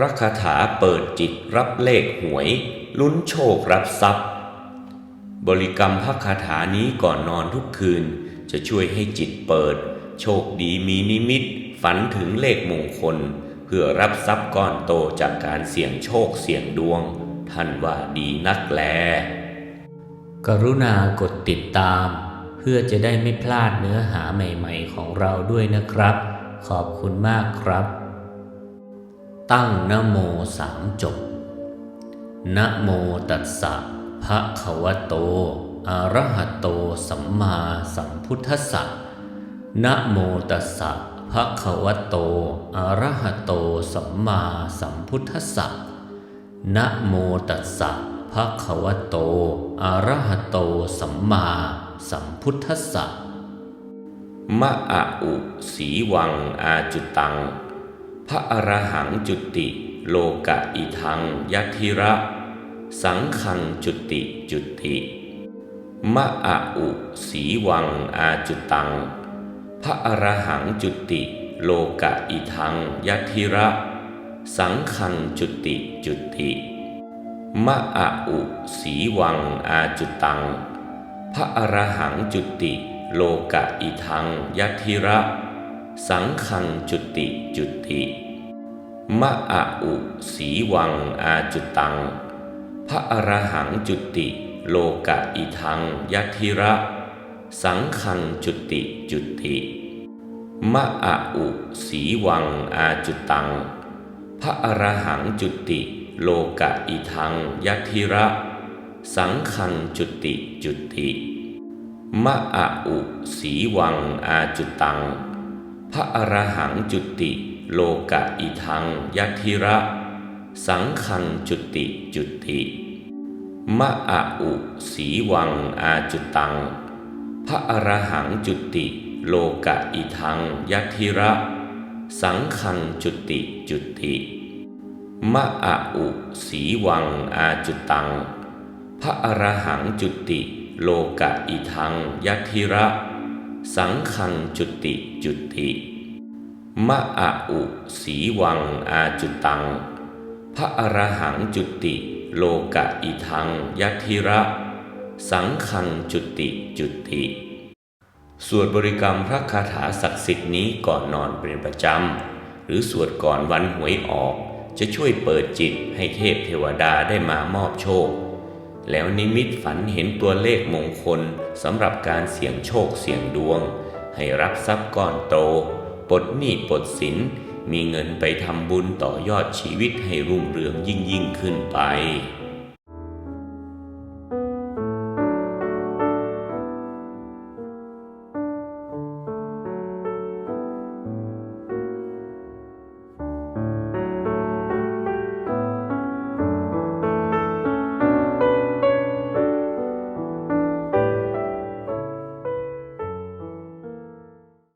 พระคาถาเปิดจิตรับเลขหวย ลุ้นโชครับทรัพย์ บริกรรมพระคาถานี้ก่อนนอนทุกคืน จะช่วยให้จิตเปิด โชคดีมีนิมิต ฝันถึงเลขมงคล เพื่อรับทรัพย์ก้อนโตจากการเสี่ยงโชคเสี่ยงดวง ท่านว่าดีนักแล กรุณากดติดตาม เพื่อจะได้ไม่พลาดเนื้อหาใหม่ ๆ ของเราด้วยนะครับ ขอบคุณมากครับ ตั้งนโมสามจบนโมตัสสะภะคะวะโตอะระหะโตสัมมาสัมพุทธัสสะนะโมตัสสะภะคะวะโตอะระหะโตสัมมาสัมพุทธัสสะนะโมตัสสะภะคะวะโตอะระหะโตสัมมาสัมพุทธัสสะมะอะอุสีวังอาจุตัง พระอรหังจุติ โลกะอิทังยัติระ สังขังจุติจุติมะอะอุสีวังอาจุตัง พระอรหังจุติ โลกะอิทังยัติระ สังขังจุติจุติมะอะอุสีวังอาจุตัง พระอรหังจุติ โลกะอิทังยัติระ สังขังจุติจุติมะอะอุสีวังอาจุตัง พระอรหังจุติ โลกะอิทังยัติระ สังขังจุติจุติมะอะอุสีวังอาจุตัง พระอรหังจุติ โลกะอิทังยัติระ สังขังจุติจุติมะอะอุสีวังอาจุตัง พระอรหังจุติโลกะอิทังยัติระ สังขังจุติจุติมะอะอุสีวังอาจุตัง พระอรหังจุติโลกะอิทังยัติระ สังขังจุติจุติมะอะอุสีวังอาจุตัง พระอรหังจุติโลกะอิทังยัติระ สังขังจุติจุติมะอะอุสีวังอาจุตัง พระอรหังจุติ โลกะอิทังยัตถิระ สังขังจุติจุติ สวดบริกรรมพระคาถาศักดิ์สิทธิ์นี้ก่อนนอนเป็นประจำ หรือสวดก่อนวันหวยออก จะช่วยเปิดจิตให้เทพเทวดาได้มามอบโชค แล้วนิมิตฝันเห็นตัวเลขมงคลสำหรับการเสี่ยงโชคเสี่ยงดวง ให้รับทรัพย์ก้อนโตปลดหนี้ปลดสิน มีเงินไปทำบุญต่อยอดชีวิตให้รุ่งเรืองยิ่งยิ่งขึ้นไป